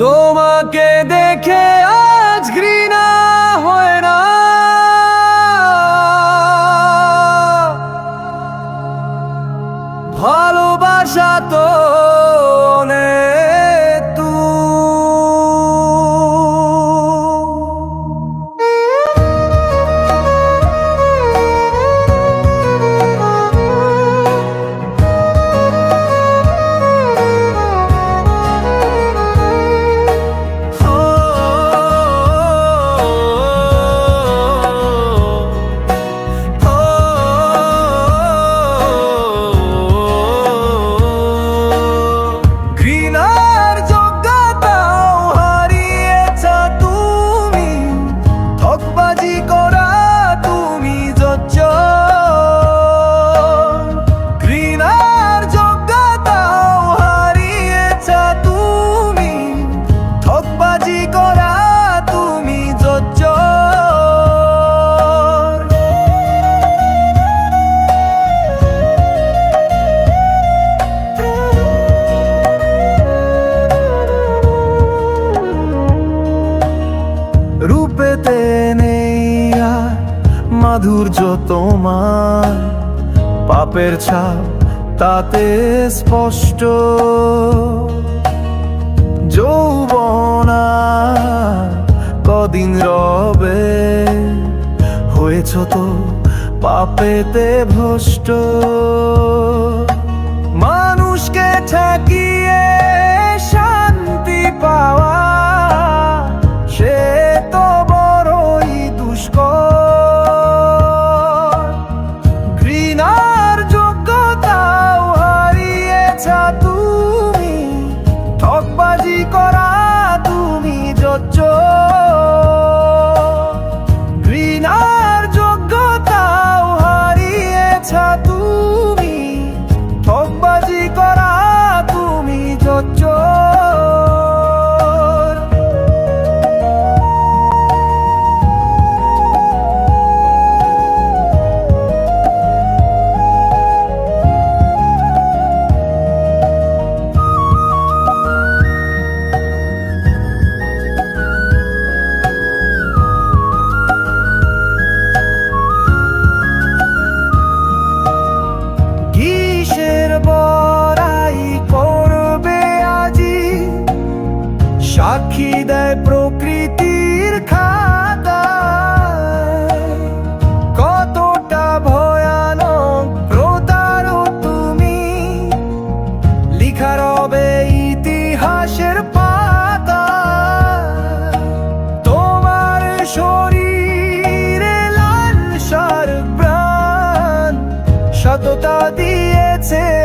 তোমাকে দেখে আজ ঘৃণা হয় না। ভালোবাসা তো মাধুর্য তোমার। পাপের ছাপ তাতে স্পষ্ট। যৌবনা কদিন রবে, হয়েছ তো পাপেতে ভষ্ট মানুষকে ঠাকিয়ে রাজি করা সততা দিয়েছে।